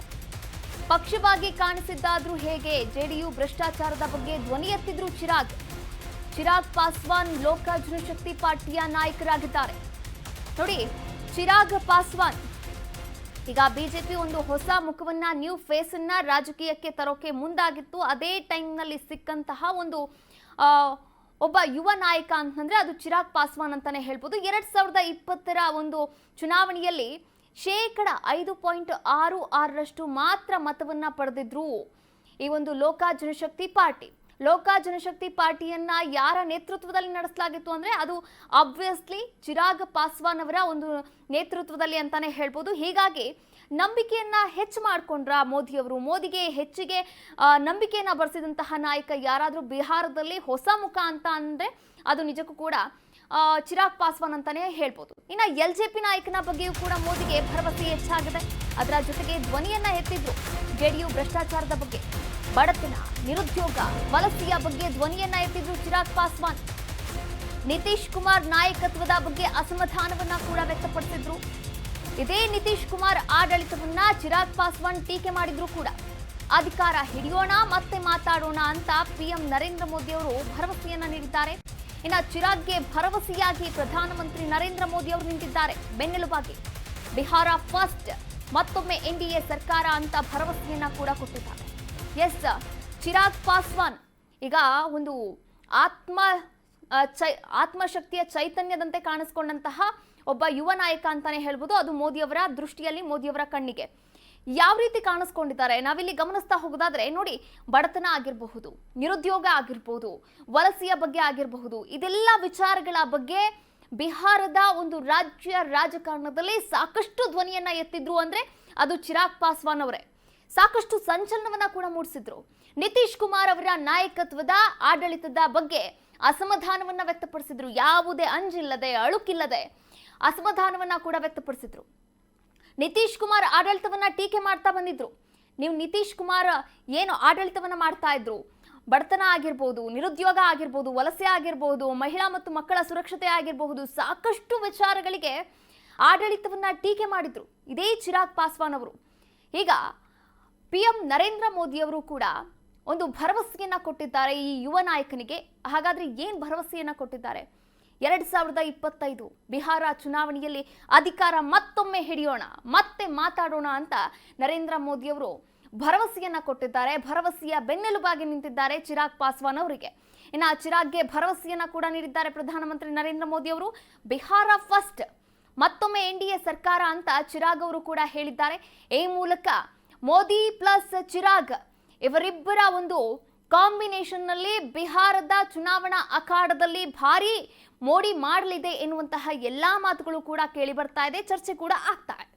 ಪಕ್ಷವಾಗಿ ಕಾಣಿಸಿದ್ದಾದ್ರೂ ಹೇಗೆ? ಜೆಡಿಯು ಭ್ರಷ್ಟಾಚಾರದ ಬಗ್ಗೆ ಧ್ವನಿ ಎತ್ತಿದ್ರು ಚಿರಾಗ್. ಚಿರಾಗ್ ಪಾಸ್ವಾನ್ ಲೋಕ ಜನಶಕ್ತಿ ಪಾರ್ಟಿಯ ನಾಯಕರಾಗಿದ್ದಾರೆ. ನೋಡಿ ಚಿರಾಗ್ ಪಾಸ್ವಾನ್. ಈಗ ಬಿಜೆಪಿ ಒಂದು ಹೊಸ ಮುಖವನ್ನ ನ್ಯೂ ಫೇಸ್ ಅನ್ನ ರಾಜಕೀಯಕ್ಕೆ ತರೋಕೆ ಮುಂದಾಗಿತ್ತು. ಅದೇ ಟೈಮ್ನಲ್ಲಿ ಸಿಕ್ಕಂತಹ ಒಂದು ಒಬ್ಬ ಯುವ ನಾಯಕ ಅಂತಂದ್ರೆ ಅದು ಚಿರಾಗ್ ಪಾಸ್ವಾನ್ ಅಂತಾನೆ ಹೇಳ್ಬೋದು. ಎರಡ್ ಸಾವಿರದ ಇಪ್ಪತ್ತರ ಒಂದು ಚುನಾವಣೆಯಲ್ಲಿ ಶೇಕಡ ಐದು ಪಾಯಿಂಟ್ ಆರು ಆರರಷ್ಟು ಮಾತ್ರ ಮತವನ್ನ ಪಡೆದಿದ್ರು ಈ ಒಂದು ಲೋಕ ಜನಶಕ್ತಿ ಪಾರ್ಟಿ. ಲೋಕ ಜನಶಕ್ತಿ ಪಾರ್ಟಿಯನ್ನ ಯಾರ ನೇತೃತ್ವದಲ್ಲಿ ನಡೆಸಲಾಗಿತ್ತು ಅಂದ್ರೆ ಅದು ಆಬ್ವಿಯಸ್ಲಿ ಚಿರಾಗ್ ಪಾಸ್ವಾನ್ ಅವರ ಒಂದು ನೇತೃತ್ವದಲ್ಲಿ ಅಂತಾನೆ ಹೇಳ್ಬೋದು. ಹೀಗಾಗಿ ನಂಬಿಕೆಯನ್ನ ಹೆಚ್ಚು ಮಾಡ್ಕೊಂಡ್ರ ಮೋದಿಯವರು ಮೋದಿಗೆ ಹೆಚ್ಚಿಗೆ ನಂಬಿಕೆಯನ್ನ ಬರೆಸಿದಂತಹ ನಾಯಕ ಯಾರಾದರೂ ಬಿಹಾರದಲ್ಲಿ ಹೊಸ ಮುಖ ಅಂತ ಅಂದ್ರೆ ಅದು ನಿಜಕ್ಕೂ ಕೂಡ ಚಿರಾಗ್ ಪಾಸ್ವಾನ್ ಅಂತಾನೆ ಹೇಳ್ಬೋದು. ಇನ್ನು ಎಲ್ ಜೆ ಪಿ ನಾಯಕನ ಬಗ್ಗೆಯೂ ಕೂಡ ಮೋದಿಗೆ ಭರವಸೆ ಹೆಚ್ಚಾಗಿದೆ. ಅದರ ಜೊತೆಗೆ ಧ್ವನಿಯನ್ನ ಎತ್ತಿದ್ರು ಜೆಡಿಯು ಭ್ರಷ್ಟಾಚಾರದ ಬಗ್ಗೆ. ಬಡತನ, ನಿರುದ್ಯೋಗ, ವಲಸೆಯ ಬಗ್ಗೆ ಧ್ವನಿಯನ್ನ ಎತ್ತಿದ್ರು ಚಿರಾಗ್ ಪಾಸ್ವಾನ್. ನಿತೀಶ್ ಕುಮಾರ್ ನಾಯಕತ್ವದ ಬಗ್ಗೆ ಅಸಮಾಧಾನವನ್ನ ಕೂಡ ವ್ಯಕ್ತಪಡಿಸಿದ್ರು. ಇದೇ ನಿತೀಶ್ ಕುಮಾರ್ ಆಡಳಿತವನ್ನ ಚಿರಾಗ್ ಪಾಸ್ವಾನ್ ಟೀಕೆ ಮಾಡಿದ್ರು ಕೂಡ. ಅಧಿಕಾರ ಹಿಡಿಯೋಣ, ಮತ್ತೆ ಮಾತಾಡೋಣ ಅಂತ ಪಿಎಂ ನರೇಂದ್ರ ಮೋದಿ ಅವರು ಭರವಸೆಯನ್ನ ನೀಡಿದ್ದಾರೆ. ಇನ್ನು ಚಿರಾಗ್ಗೆ ಭರವಸೆಯಾಗಿ ಪ್ರಧಾನಮಂತ್ರಿ ನರೇಂದ್ರ ಮೋದಿ ಅವರು ನಿಂತಿದ್ದಾರೆ. ಬೆನ್ನೆಲುಬಾಗಿ ಬಿಹಾರ ಫಸ್ಟ್, ಮತ್ತೊಮ್ಮೆ ಎನ್ಡಿಎ ಸರ್ಕಾರ ಅಂತ ಭರವಸೆಯನ್ನ ಕೂಡ ಕೊಟ್ಟಿದ್ದಾರೆ. ಎಸ್ ಚಿರಾಗ್ ಪಾಸ್ವಾನ್ ಈಗ ಒಂದು ಆತ್ಮ ಚೈ, ಆತ್ಮಶಕ್ತಿಯ ಚೈತನ್ಯದಂತೆ ಕಾಣಿಸ್ಕೊಂಡಂತಹ ಒಬ್ಬ ಯುವ ನಾಯಕ ಅಂತಾನೆ ಹೇಳ್ಬೋದು. ಅದು ಮೋದಿಯವರ ದೃಷ್ಟಿಯಲ್ಲಿ, ಮೋದಿಯವರ ಕಣ್ಣಿಗೆ. ಯಾವ ರೀತಿ ಕಾಣಿಸ್ಕೊಂಡಿದ್ದಾರೆ? ನಾವಿಲ್ಲಿ ಗಮನಿಸ್ತಾ ಹೋಗೋದಾದ್ರೆ, ನೋಡಿ, ಬಡತನ ಆಗಿರಬಹುದು, ನಿರುದ್ಯೋಗ ಆಗಿರ್ಬೋದು, ವಲಸೆಯ ಬಗ್ಗೆ ಆಗಿರಬಹುದು, ಇದೆಲ್ಲ ವಿಚಾರಗಳ ಬಗ್ಗೆ ಬಿಹಾರದ ಒಂದು ರಾಜ್ಯ ರಾಜಕಾರಣದಲ್ಲಿ ಸಾಕಷ್ಟು ಧ್ವನಿಯನ್ನ ಎತ್ತಿದ್ರು ಅಂದ್ರೆ ಅದು ಚಿರಾಗ್ ಪಾಸ್ವಾನ್ ಅವರೇ. ಸಾಕಷ್ಟು ಸಂಚಲನವನ್ನ ಕೂಡ ಮೂಡಿಸಿದ್ರು. ನಿತೀಶ್ ಕುಮಾರ್ ಅವರ ನಾಯಕತ್ವದ ಆಡಳಿತದ ಬಗ್ಗೆ ಅಸಮಾಧಾನವನ್ನ ವ್ಯಕ್ತಪಡಿಸಿದ್ರು. ಯಾವುದೇ ಅಂಜಿಲ್ಲದೆ, ಅಳುಕಿಲ್ಲದೆ ಅಸಮಾಧಾನವನ್ನ ಕೂಡ ವ್ಯಕ್ತಪಡಿಸಿದ್ರು. ನಿತೀಶ್ ಕುಮಾರ್ ಆಡಳಿತವನ್ನ ಟೀಕೆ ಮಾಡ್ತಾ ಬಂದಿದ್ರು. ನೀವು ನಿತೀಶ್ ಕುಮಾರ್ ಏನು ಆಡಳಿತವನ್ನ ಮಾಡ್ತಾ ಇದ್ರು? ಬಡತನ ಆಗಿರ್ಬೋದು, ನಿರುದ್ಯೋಗ ಆಗಿರ್ಬೋದು, ವಲಸೆ ಆಗಿರ್ಬೋದು, ಮಹಿಳಾ ಮತ್ತು ಮಕ್ಕಳ ಸುರಕ್ಷತೆ ಆಗಿರಬಹುದು, ಸಾಕಷ್ಟು ವಿಚಾರಗಳಿಗೆ ಆಡಳಿತವನ್ನ ಟೀಕೆ ಮಾಡಿದ್ರು. ಇದೇ ಚಿರಾಗ್ ಪಾಸ್ವಾನ್ ಅವರು. ಈಗ ಪಿ ಎಂ ನರೇಂದ್ರ ಮೋದಿಯವರು ಕೂಡ ಒಂದು ಭರವಸೆಯನ್ನ ಕೊಟ್ಟಿದ್ದಾರೆ ಈ ಯುವ ನಾಯಕನಿಗೆ. ಹಾಗಾದ್ರೆ ಏನು ಭರವಸೆಯನ್ನ ಕೊಟ್ಟಿದ್ದಾರೆ? ಎರಡ್ ಸಾವಿರದ ಇಪ್ಪತ್ತೈದು ಬಿಹಾರ ಚುನಾವಣೆಯಲ್ಲಿ ಅಧಿಕಾರ ಮತ್ತೊಮ್ಮೆ ಹಿಡಿಯೋಣ, ಮತ್ತೆ ಮಾತಾಡೋಣ ಅಂತ ನರೇಂದ್ರ ಮೋದಿಯವರು ಭರವಸೆಯನ್ನ ಕೊಟ್ಟಿದ್ದಾರೆ. ಭರವಸೆಯ ಬೆನ್ನೆಲುಬಾಗಿ ನಿಂತಿದ್ದಾರೆ ಚಿರಾಗ್ ಪಾಸ್ವಾನ್ ಅವರಿಗೆ. ಇನ್ನು ಚಿರಾಗ್ಗೆ ಭರವಸೆಯನ್ನ ಕೂಡ ನೀಡಿದ್ದಾರೆ ಪ್ರಧಾನಮಂತ್ರಿ ನರೇಂದ್ರ ಮೋದಿ ಅವರು. ಬಿಹಾರ ಫಸ್ಟ್ ಮತ್ತೊಮ್ಮೆ ಎನ್ ಡಿ ಎ ಸರ್ಕಾರ ಅಂತ ಚಿರಾಗ್ ಅವರು ಕೂಡ ಹೇಳಿದ್ದಾರೆ. ಈ ಮೂಲಕ ಮೋದಿ ಪ್ಲಸ್ ಚಿರಾಗ್. ಇವರಿಬ್ಬರ ಒಂದು ಕಾಂಬಿನೇಷನ್ನಲ್ಲಿ ಬಿಹಾರದ ಚುನಾವಣಾ ಅಖಾಡದಲ್ಲಿ ಭಾರಿ ಮೋಡಿ ಮಾಡಲಿದೆ ಎನ್ನುವಂತಹ ಎಲ್ಲಾ ಮಾತುಗಳು ಕೂಡ ಕೇಳಿ ಬರ್ತಾ ಇದೆ. ಚರ್ಚೆ ಕೂಡ ಆಗ್ತಾ ಇದೆ.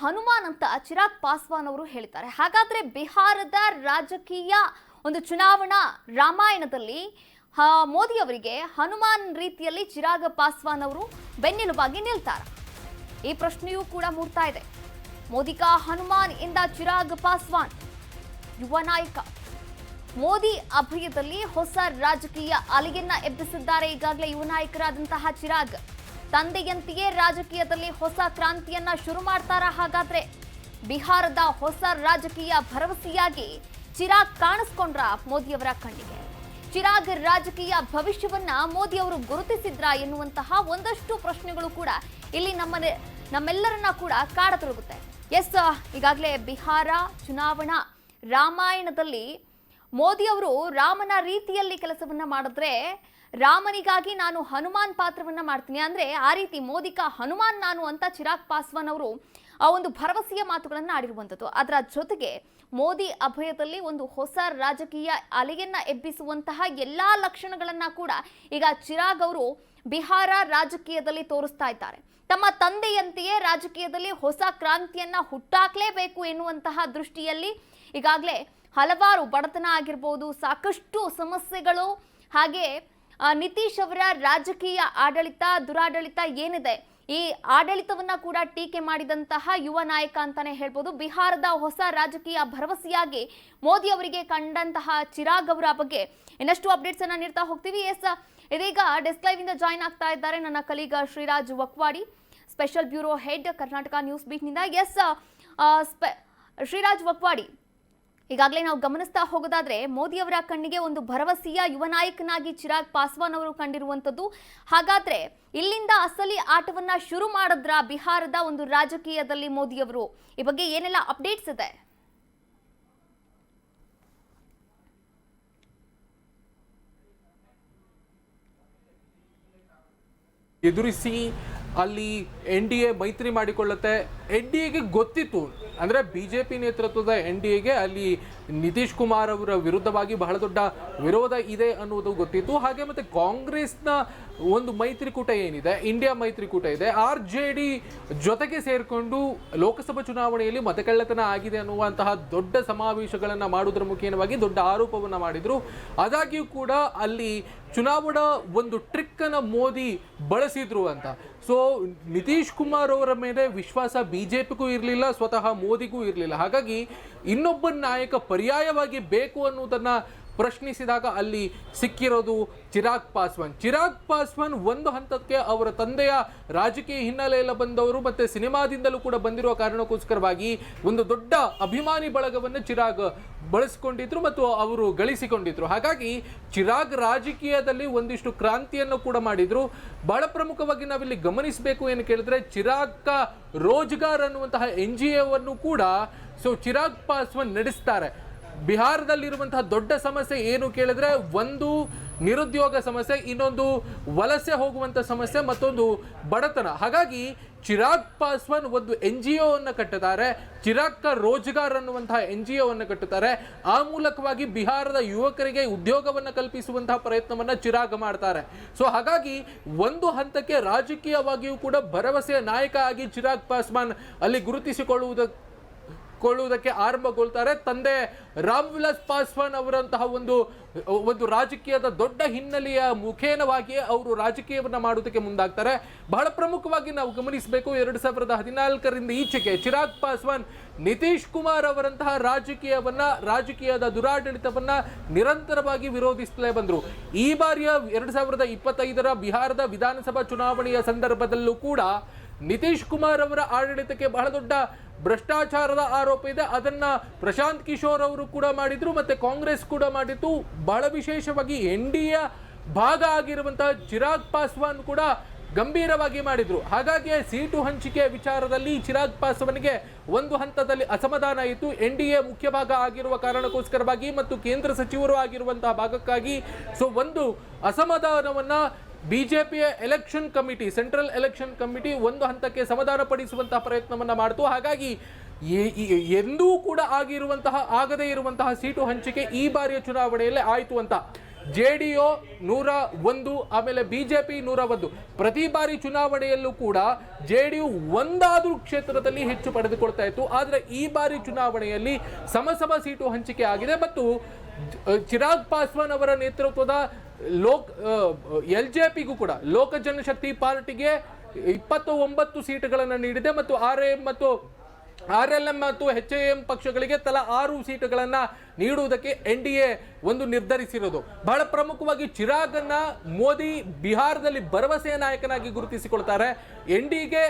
ಹನುಮಾನ್ ಅಂತ ಚಿರಾಗ್ ಪಾಸ್ವಾನ್ ಅವರು ಹೇಳ್ತಾರೆ ಹಾಗಾದ್ರೆ ಬಿಹಾರದ ರಾಜಕೀಯ ಒಂದು ಚುನಾವಣಾ ರಾಮಾಯಣದಲ್ಲಿ ಮೋದಿ ಅವರಿಗೆ ಹನುಮಾನ್ ರೀತಿಯಲ್ಲಿ ಚಿರಾಗ್ ಪಾಸ್ವಾನ್ ಅವರು ಬೆನ್ನೆಲುಬಾಗಿ ನಿಲ್ತಾರ. ಈ ಪ್ರಶ್ನೆಯೂ ಕೂಡ ಮೂಡ್ತಾ ಇದೆ. ಮೋದಿಕಾ ಹನುಮಾನ್ ಇಂದ ಚಿರಾಗ್ ಪಾಸ್ವಾನ್, ಯುವ ನಾಯಕ. ಮೋದಿ ಅಭಯದಲ್ಲಿ ಹೊಸ ರಾಜಕೀಯ ಅಲೆಯನ್ನ ಎಬ್ಬಿಸಿದ್ದಾರೆ ಈಗಾಗಲೇ ಯುವ ನಾಯಕರಾದಂತಹ ಚಿರಾಗ್. ತಂದೆಯಂತೆಯೇ ರಾಜಕೀಯದಲ್ಲಿ ಹೊಸ ಕ್ರಾಂತಿಯನ್ನ ಶುರು ಮಾಡ್ತಾರ ಹಾಗಾದ್ರೆ? ಬಿಹಾರದ ಹೊಸ ರಾಜಕೀಯ ಭರವಸೆಯಾಗಿ ಚಿರಾಗ್ ಕಾಣಿಸ್ಕೊಂಡ್ರ ಮೋದಿಯವರ ಕಣ್ಣಿಗೆ? ಚಿರಾಗ್ ರಾಜಕೀಯ ಭವಿಷ್ಯವನ್ನ ಮೋದಿ ಅವರು ಗುರುತಿಸಿದ್ರ ಎನ್ನುವಂತಹ ಒಂದಷ್ಟು ಪ್ರಶ್ನೆಗಳು ಕೂಡ ಇಲ್ಲಿ ನಮ್ಮ ನಮ್ಮೆಲ್ಲರನ್ನ ಕೂಡ ಕಾಡತೊಡಗುತ್ತೆ. ಎಸ್, ಈಗಾಗಲೇ ಬಿಹಾರ ಚುನಾವಣಾ ರಾಮಾಯಣದಲ್ಲಿ ಮೋದಿ ಅವರು ರಾಮನ ರೀತಿಯಲ್ಲಿ ಕೆಲಸವನ್ನ ಮಾಡಿದ್ರೆ ರಾಮನಿಗಾಗಿ ನಾನು ಹನುಮಾನ್ ಪಾತ್ರವನ್ನ ಮಾಡ್ತೀನಿ. ಅಂದ್ರೆ ಆ ರೀತಿ ಮೋದಿಕ ಹನುಮಾನ್ ನಾನು ಅಂತ ಚಿರಾಗ್ ಪಾಸ್ವಾನ್ ಅವರು ಆ ಒಂದು ಭರವಸೆಯ ಮಾತುಗಳನ್ನು ಆಡಿರುವಂಥದ್ದು. ಅದರ ಜೊತೆಗೆ ಮೋದಿ ಅಭಯದಲ್ಲಿ ಒಂದು ಹೊಸ ರಾಜಕೀಯ ಅಲೆಯನ್ನ ಎಬ್ಬಿಸುವಂತಹ ಎಲ್ಲಾ ಲಕ್ಷಣಗಳನ್ನ ಕೂಡ ಈಗ ಚಿರಾಗ್ ಅವರು ಬಿಹಾರ ರಾಜಕೀಯದಲ್ಲಿ ತೋರಿಸ್ತಾ ಇದ್ದಾರೆ. ತಮ್ಮ ತಂದೆಯಂತೆಯೇ ರಾಜಕೀಯದಲ್ಲಿ ಹೊಸ ಕ್ರಾಂತಿಯನ್ನ ಹುಟ್ಟಾಕ್ಲೇಬೇಕು ಎನ್ನುವಂತಹ ದೃಷ್ಟಿಯಲ್ಲಿ ಈಗಾಗಲೇ ಹಲವಾರು ಬಡತನ ಆಗಿರ್ಬೋದು, ಸಾಕಷ್ಟು ಸಮಸ್ಯೆಗಳು, ಹಾಗೆ ನಿತೀಶ್ ಅವರ ರಾಜಕೀಯ ಆಡಳಿತ, ದುರಾಡಳಿತ ಏನಿದೆ? ಈ ಆಡಳಿತವನ್ನ ಕೂಡ ಟೀಕೆ ಮಾಡಿದಂತಹ ಯುವ ನಾಯಕ ಅಂತಾನೆ ಹೇಳ್ಬೋದು. ಬಿಹಾರದ ಹೊಸ ರಾಜಕೀಯ ಭರವಸೆಯಾಗಿ ಮೋದಿ ಅವರಿಗೆ ಕಂಡಂತಹ ಚಿರಾಗ್ ಅವರ ಬಗ್ಗೆ ಇನ್ನಷ್ಟು ಅಪ್ಡೇಟ್ಸ್ ಅನ್ನ ನೀಡ್ತಾ ಹೋಗ್ತೀವಿ. ಎಸ್, ಇದೀಗ ಡೆಸ್ಕ್ ಲೈವ್ ಇಂದ ಜಾಯ್ನ್ ಆಗ್ತಾ ಇದ್ದಾರೆ ನನ್ನ ಕಲೀಗ Shriraj Vakwadi special bureau head Karnataka news ಬೀಟ್ನಿಂದ yes Shriraj Vakwadi ಈಗಾಗಲೇ ನಾವು ಗಮನಿಸ್ತಾ ಹೋಗೋದಾದ್ರೆ ಮೋದಿ ಅವರ ಕಣ್ಣಿಗೆ ಒಂದು ಭರವಸೆಯ ಯುವ ನಾಯಕನಾಗಿ ಚಿರಾಗ್ ಪಾಸ್ವಾನ್ ಅವರು ಕಂಡಿರುವಂತದ್ದು ಹಾಗಾದ್ರೆ ಇಲ್ಲಿಂದ ಅಸಲಿ ಆಟವನ್ನ ಶುರು ಮಾಡಿದ್ರ ಬಿಹಾರದ ಒಂದು ರಾಜಕೀಯದಲ್ಲಿ ಮೋದಿ ಅವರು ಈ ಬಗ್ಗೆ ಏನೆಲ್ಲ ಅಪ್ಡೇಟ್ಸ್ ಇದೆ? ಎದುರಿಸಿ ಅಲ್ಲಿ ಎನ್ ಡಿ ಎ ಮೈತ್ರಿ ಮಾಡಿಕೊಳ್ಳುತ್ತೆ. ಎನ್ ಡಿ ಎಗೆ ಗೊತ್ತಿತ್ತು. ಅಂದರೆ ಬಿ ಜೆ ಪಿ ನೇತೃತ್ವದ ಎನ್ ಡಿ ಎಗೆ ಅಲ್ಲಿ ನಿತೀಶ್ ಕುಮಾರ್ ಅವರ ವಿರುದ್ಧವಾಗಿ ಬಹಳ ದೊಡ್ಡ ವಿರೋಧ ಇದೆ ಅನ್ನುವುದು ಗೊತ್ತಿತ್ತು. ಹಾಗೆ ಮತ್ತು ಕಾಂಗ್ರೆಸ್ನ ಒಂದು ಮೈತ್ರಿಕೂಟ ಏನಿದೆ? ಇಂಡಿಯಾ ಮೈತ್ರಿಕೂಟ ಇದೆ. ಆರ್ ಜೆ ಡಿ ಜೊತೆಗೆ ಸೇರಿಕೊಂಡು ಲೋಕಸಭಾ ಚುನಾವಣೆಯಲ್ಲಿ ಮತಕಳ್ಳತನ ಆಗಿದೆ ಅನ್ನುವಂತಹ ದೊಡ್ಡ ಸಮಾವೇಶಗಳನ್ನು ಮಾಡುವುದರ ಮುಖೇನವಾಗಿ ದೊಡ್ಡ ಆರೋಪವನ್ನು ಮಾಡಿದರು. ಆದಾಗ್ಯೂ ಕೂಡ ಅಲ್ಲಿ ಚುನಾವಣಾ ಒಂದು ಟ್ರಿಕ್ಕನ್ನು ಮೋದಿ ಬಳಸಿದ್ರು ಅಂತ. ಸೊ ನಿತೀಶ್ ಕುಮಾರ್ ಅವರ ಮೇಲೆ ವಿಶ್ವಾಸ ಬಿಜೆಪಿಗೂ ಇರಲಿಲ್ಲ, ಸ್ವತಃ ಮೋದಿಗೂ ಇರಲಿಲ್ಲ. ಹಾಗಾಗಿ ಇನ್ನೊಬ್ಬ ನಾಯಕ ಪರ್ಯಾಯವಾಗಿ ಬೇಕು ಅನ್ನುವುದನ್ನ ಪ್ರಶ್ನಿಸಿದಾಗ ಅಲ್ಲಿ ಸಿಕ್ಕಿರೋದು ಚಿರಾಗ್ ಪಾಸ್ವಾನ್. ಚಿರಾಗ್ ಪಾಸ್ವಾನ್ ಒಂದು ಹಂತಕ್ಕೆ ಅವರ ತಂದೆಯ ರಾಜಕೀಯ ಹಿನ್ನೆಲೆಯಲ್ಲಿ ಬಂದವರು ಮತ್ತೆ ಸಿನಿಮಾದಿಂದಲೂ ಕೂಡ ಬಂದಿರುವ ಕಾರಣಕ್ಕೋಸ್ಕರವಾಗಿ ಒಂದು ದೊಡ್ಡ ಅಭಿಮಾನಿ ಬಳಗವನ್ನು ಚಿರಾಗ್ ಬಳಸಿಕೊಂಡಿದ್ರು ಮತ್ತು ಅವರು ಗಳಿಸಿಕೊಂಡಿದ್ರು. ಹಾಗಾಗಿ ಚಿರಾಗ್ ರಾಜಕೀಯದಲ್ಲಿ ಒಂದಿಷ್ಟು ಕ್ರಾಂತಿಯನ್ನು ಕೂಡ ಮಾಡಿದ್ರು. ಬಹಳ ಪ್ರಮುಖವಾಗಿ ನಾವಿಲ್ಲಿ ಗಮನಿಸಬೇಕು ಏನು ಕೇಳಿದ್ರೆ ಚಿರಾಗ್ ರೋಜ್ಗಾರ್ ಅನ್ನುವಂತಹ ಎನ್ ಜಿ ಒವನ್ನು ಕೂಡ, ಸೊ ಚಿರಾಗ್ ಪಾಸ್ವಾನ್ ನಡೆಸ್ತಾರೆ. ಬಿಹಾರದಲ್ಲಿರುವಂತಹ ದೊಡ್ಡ ಸಮಸ್ಯೆ ಏನು ಕೇಳಿದ್ರೆ ಒಂದು ನಿರುದ್ಯೋಗ ಸಮಸ್ಯೆ, ಇನ್ನೊಂದು ವಲಸೆ ಹೋಗುವಂತ ಸಮಸ್ಯೆ, ಮತ್ತೊಂದು ಬಡತನ. ಹಾಗಾಗಿ ಚಿರಾಗ್ ಪಾಸ್ವಾನ್ ಒಂದು ಎನ್ ಜಿ ಒವನ್ನು ಕಟ್ಟಿದ್ದಾರೆ ಚಿರಾಗ್ ಕ ರೋಜ್ಗಾರ್ ಅನ್ನುವಂತಹ ಎನ್ ಜಿ ಒವನ್ನು ಕಟ್ಟುತ್ತಾರೆ. ಆ ಮೂಲಕವಾಗಿ ಬಿಹಾರದ ಯುವಕರಿಗೆ ಉದ್ಯೋಗವನ್ನು ಕಲ್ಪಿಸುವಂತಹ ಪ್ರಯತ್ನವನ್ನು ಚಿರಾಗ್ ಮಾಡ್ತಾರೆ. ಸೊ ಹಾಗಾಗಿ ಒಂದು ಹಂತಕ್ಕೆ ರಾಜಕೀಯವಾಗಿಯೂ ಕೂಡ ಭರವಸೆಯ ನಾಯಕ ಆಗಿ ಚಿರಾಗ್ ಪಾಸ್ವಾನ್ ಅಲ್ಲಿ ಗುರುತಿಸಿಕೊಳ್ಳುವುದಕ್ಕೆ ಕೊಳ್ಳುವುದಕ್ಕೆ ಆರಂಭಗೊಳ್ತಾರೆ. ತಂದೆ ರಾಮ್ ವಿಲಾಸ್ ಪಾಸ್ವಾನ್ ಅವರಂತಹ ಒಂದು ಒಂದು ರಾಜಕೀಯದ ದೊಡ್ಡ ಹಿನ್ನೆಲೆಯ ಮುಖೇನವಾಗಿಯೇ ಅವರು ರಾಜಕೀಯವನ್ನ ಮಾಡುವುದಕ್ಕೆ ಮುಂದಾಗ್ತಾರೆ. ಬಹಳ ಪ್ರಮುಖವಾಗಿ ನಾವು ಗಮನಿಸಬೇಕು, ಎರಡು ಸಾವಿರದ ಹದಿನಾಲ್ಕರಿಂದ ಈಚೆಗೆ ಚಿರಾಗ್ ಪಾಸ್ವಾನ್ ನಿತೀಶ್ ಕುಮಾರ್ ಅವರಂತಹ ರಾಜಕೀಯವನ್ನ, ರಾಜಕೀಯದ ದುರಾಡಳಿತವನ್ನ ನಿರಂತರವಾಗಿ ವಿರೋಧಿಸುತ್ತಲೇ ಬಂದರು. ಈ ಬಾರಿಯ ಎರಡು ಸಾವಿರದ ಇಪ್ಪತ್ತೈದರ ಬಿಹಾರದ ವಿಧಾನಸಭಾ ಚುನಾವಣೆಯ ಸಂದರ್ಭದಲ್ಲೂ ಕೂಡ ನಿತೀಶ್ ಕುಮಾರ್ ಅವರ ಆಡಳಿತಕ್ಕೆ ಬಹಳ ದೊಡ್ಡ ಭ್ರಷ್ಟಾಚಾರದ ಆರೋಪ ಇದೆ. ಅದನ್ನ ಪ್ರಶಾಂತ್ ಕಿಶೋರ್ ಅವರು ಕೂಡ ಮಾಡಿದ್ರು ಮತ್ತೆ ಕಾಂಗ್ರೆಸ್ ಕೂಡ ಮಾಡಿತ್ತು ಬಹಳ ವಿಶೇಷವಾಗಿ ಎನ್ ಡಿ ಎ ಭಾಗ ಆಗಿರುವಂತಹ ಚಿರಾಗ್ ಪಾಸ್ವಾನ್ ಕೂಡ ಗಂಭೀರವಾಗಿ ಮಾಡಿದ್ರು. ಹಾಗಾಗಿ ಸೀಟು ಹಂಚಿಕೆ ವಿಚಾರದಲ್ಲಿ ಚಿರಾಗ್ ಪಾಸ್ವಾನ್ಗೆ ಒಂದು ಹಂತದಲ್ಲಿ ಅಸಮಾಧಾನ ಇತ್ತು. ಎನ್ ಡಿ ಎ ಮುಖ್ಯ ಭಾಗ ಆಗಿರುವ ಕಾರಣಕ್ಕೋಸ್ಕರವಾಗಿ ಮತ್ತು ಕೇಂದ್ರ ಸಚಿವರು ಆಗಿರುವಂತಹ ಭಾಗಕ್ಕಾಗಿ ಸೊ ಒಂದು ಅಸಮಾಧಾನವನ್ನ ಬಿಜೆಪಿಯ election committee, central election committee ಒಂದು ಹಂತಕ್ಕೆ ಸಮಾಧಾನ ಪಡಿಸುವಂತಹ ಪ್ರಯತ್ನವನ್ನು ಮಾಡಿತು. ಹಾಗಾಗಿ ಎಂದೂ ಕೂಡ ಆಗಿರುವಂತಹ, ಆಗದೇ ಇರುವಂತಹ ಸೀಟು ಹಂಚಿಕೆ ಈ ಬಾರಿಯ ಚುನಾವಣೆಯಲ್ಲಿ ಆಯಿತು ಅಂತ. ಜೆ ಡಿ ಒ ನೂರ ಒಂದು, ಆಮೇಲೆ ಬಿ ಜೆ ಪಿ ನೂರ ಒಂದು. ಪ್ರತಿ ಬಾರಿ ಚುನಾವಣೆಯಲ್ಲೂ ಕೂಡ ಜೆ ಡಿ ಯು ಒಂದಾದ್ರೂ ಕ್ಷೇತ್ರದಲ್ಲಿ ಹೆಚ್ಚು ಪಡೆದುಕೊಳ್ತಾ ಇತ್ತು. ಆದರೆ ಈ ಬಾರಿ ಚುನಾವಣೆಯಲ್ಲಿ ಸಮಸಮ ಸೀಟು ಹಂಚಿಕೆ ಆಗಿದೆ. ಮತ್ತು ಚಿರಾಗ್ ಪಾಸ್ವಾನ್ ಅವರ ನೇತೃತ್ವದ ಲೋಕ್ ಎಲ್ ಜೆ ಪಿಗೂ ಕೂಡ, ಲೋಕ ಜನಶಕ್ತಿ ಪಾರ್ಟಿಗೆ ಇಪ್ಪತ್ತು ಒಂಬತ್ತು ಸೀಟುಗಳನ್ನು ನೀಡಿದೆ ಮತ್ತು ಆರ್ ಎಂ ಮತ್ತು ಆರ್ ಎಲ್ ಎಂ ಮತ್ತು ಎಚ್ ಎ ಎಂ ಪಕ್ಷಗಳಿಗೆ ತಲಾ ಆರು ಸೀಟುಗಳನ್ನು ನೀಡುವುದಕ್ಕೆ ಎನ್ ಡಿ ಎ ಒಂದು ನಿರ್ಧರಿಸಿರೋದು. ಬಹಳ ಪ್ರಮುಖವಾಗಿ ಚಿರಾಗನ್ನ ಮೋದಿ ಬಿಹಾರದಲ್ಲಿ ಭರವಸೆಯ ನಾಯಕನಾಗಿ ಗುರುತಿಸಿಕೊಳ್ತಾರೆ. ಎನ್ ಡಿಗೆ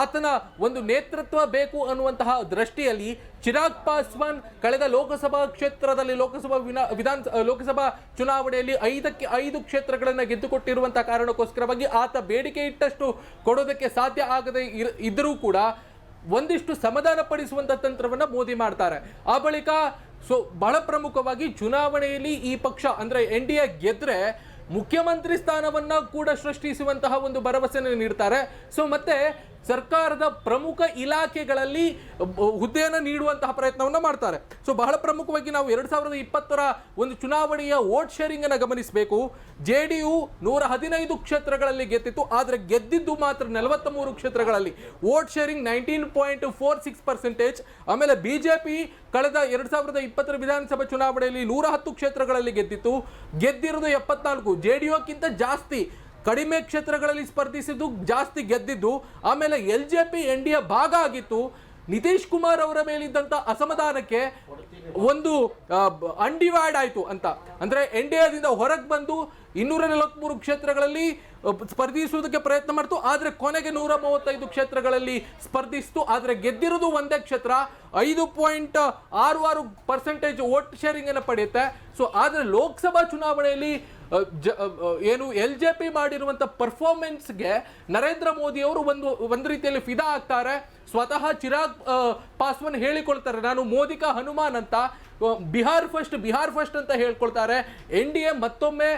ಆತನ ಒಂದು ನೇತೃತ್ವ ಬೇಕು ಅನ್ನುವಂತಹ ದೃಷ್ಟಿಯಲ್ಲಿ ಚಿರಾಗ್ ಪಾಸ್ವಾನ್ ಕಳೆದ ಲೋಕಸಭಾ ಕ್ಷೇತ್ರದಲ್ಲಿ ಲೋಕಸಭಾ ವಿಧಾನ ಲೋಕಸಭಾ ಚುನಾವಣೆಯಲ್ಲಿ ಐದಕ್ಕೆ ಐದು ಕ್ಷೇತ್ರಗಳನ್ನು ಗೆದ್ದುಕೊಟ್ಟಿರುವಂತಹ ಕಾರಣಕ್ಕೋಸ್ಕರವಾಗಿ ಆತ ಬೇಡಿಕೆ ಇಟ್ಟಷ್ಟು ಕೊಡೋದಕ್ಕೆ ಸಾಧ್ಯ ಆಗದೆ ಇದ್ದರೂ ಕೂಡ ಒಂದಿಷ್ಟು ಸಮಾಧಾನ ಪಡಿಸುವಂಥ ತಂತ್ರವನ್ನ ಮೋದಿ ಮಾಡ್ತಾರೆ. ಆ ಬಳಿಕ ಸೊ ಬಹಳ ಪ್ರಮುಖವಾಗಿ ಚುನಾವಣೆಯಲ್ಲಿ ಈ ಪಕ್ಷ ಅಂದ್ರೆ ಎನ್ ಡಿ ಎ ಗೆದ್ರೆ ಮುಖ್ಯಮಂತ್ರಿ ಸ್ಥಾನವನ್ನ ಕೂಡ ಸೃಷ್ಟಿಸುವಂತಹ ಒಂದು ಭರವಸೆಯನ್ನು ನೀಡ್ತಾರೆ. ಸೊ ಮತ್ತೆ ಸರ್ಕಾರದ ಪ್ರಮುಖ ಇಲಾಖೆಗಳಲ್ಲಿ ಬ- ಹುದ್ದೆಯನ್ನು ನೀಡುವಂತಹ ಪ್ರಯತ್ನವನ್ನು ಮಾಡ್ತಾರೆ. ಸೊ ಬಹಳ ಪ್ರಮುಖವಾಗಿ ನಾವು ಎರಡ್ ಸಾವಿರದ ಇಪ್ಪತ್ತರ ಒಂದು ಚುನಾವಣೆಯ ವೋಟ್ ಶೇರಿಂಗ್ ಅನ್ನ ಗಮನಿಸಬೇಕು. ಜೆ ಡಿ ಯು ನೂರ ಹದಿನೈದು ಕ್ಷೇತ್ರಗಳಲ್ಲಿ ಗೆದ್ದಿತ್ತು, ಆದರೆ ಗೆದ್ದಿದ್ದು ಮಾತ್ರ ನಲವತ್ತ ಮೂರು ಕ್ಷೇತ್ರಗಳಲ್ಲಿ. Vote sharing nineteen point four six percentage. ಆಮೇಲೆ ಬಿಜೆಪಿ ಕಳೆದ ಎರಡ್ ಸಾವಿರದ ಇಪ್ಪತ್ತರ ವಿಧಾನಸಭಾ ಚುನಾವಣೆಯಲ್ಲಿ ನೂರ ಹತ್ತು ಕ್ಷೇತ್ರಗಳಲ್ಲಿ ಗೆದ್ದಿತ್ತು. ಗೆದ್ದಿರೋದು ಎಪ್ಪತ್ನಾಲ್ಕು. ಜೆ ಡಿ ಯುಕ್ಕಿಂತ ಜಾಸ್ತಿ ಕಡಿಮೆ ಕ್ಷೇತ್ರಗಳಲ್ಲಿ ಸ್ಪರ್ಧಿಸಿದ್ದು, ಜಾಸ್ತಿ ಗೆದ್ದಿದ್ದು, ಆಮೇಲೆ L J P, N D A ಭಾಗ ಆಗಿತ್ತು. ನಿತೀಶ್ ಕುಮಾರ್ ಅವರ ಮೇಲಿದ್ದಂಥ ಅಸಮಾಧಾನಕ್ಕೆ ಒಂದು ಅನ್ಡಿವೈಡ್ ಆಯಿತು ಅಂತ. ಅಂದರೆ ಎನ್ ಡಿ ಎದಿಂದ ಹೊರಗೆ ಬಂದು ಇನ್ನೂರ ನಲವತ್ಮೂರು ಕ್ಷೇತ್ರಗಳಲ್ಲಿ ಸ್ಪರ್ಧಿಸುವುದಕ್ಕೆ ಪ್ರಯತ್ನ ಮಾಡ್ತು. ಆದರೆ ಕೊನೆಗೆ ನೂರ ಮೂವತ್ತೈದು ಕ್ಷೇತ್ರಗಳಲ್ಲಿ ಸ್ಪರ್ಧಿಸ್ತು. ಆದರೆ ಗೆದ್ದಿರೋದು ಒಂದೇ ಕ್ಷೇತ್ರ. ಐದು ಪಾಯಿಂಟ್ ಆರು ಆರು ಪರ್ಸೆಂಟೇಜ್ ವೋಟ್ ಶೇರಿಂಗನ್ನು ಪಡೆಯುತ್ತೆ. ಸೊ ಆದರೆ ಲೋಕಸಭಾ ಚುನಾವಣೆಯಲ್ಲಿ ಏನು ಎಲ್ ಜೆ ಪಿ ಮಾಡಿರುವಂಥ ಪರ್ಫಾರ್ಮೆನ್ಸ್ಗೆ ನರೇಂದ್ರ ಮೋದಿ ಅವರು ಒಂದು ಒಂದು ರೀತಿಯಲ್ಲಿ ಫಿದಾ ಆಗ್ತಾರೆ. ಸ್ವತಃ ಚಿರಾಗ್ ಪಾಸ್ವಾನ್ ಹೇಳಿಕೊಳ್ತಾರೆ. ನಾನು ಮೋದಿಕಾ ಹನುಮಾನ್ ಅಂತ ಬಿಹಾರ್ ಫಸ್ಟ್ ಬಿಹಾರ್ ಫಸ್ಟ್ ಅಂತ ಹೇಳ್ಕೊಳ್ತಾರೆ. ಎನ್ ಡಿ ಎ ಮತ್ತೊಮ್ಮೆ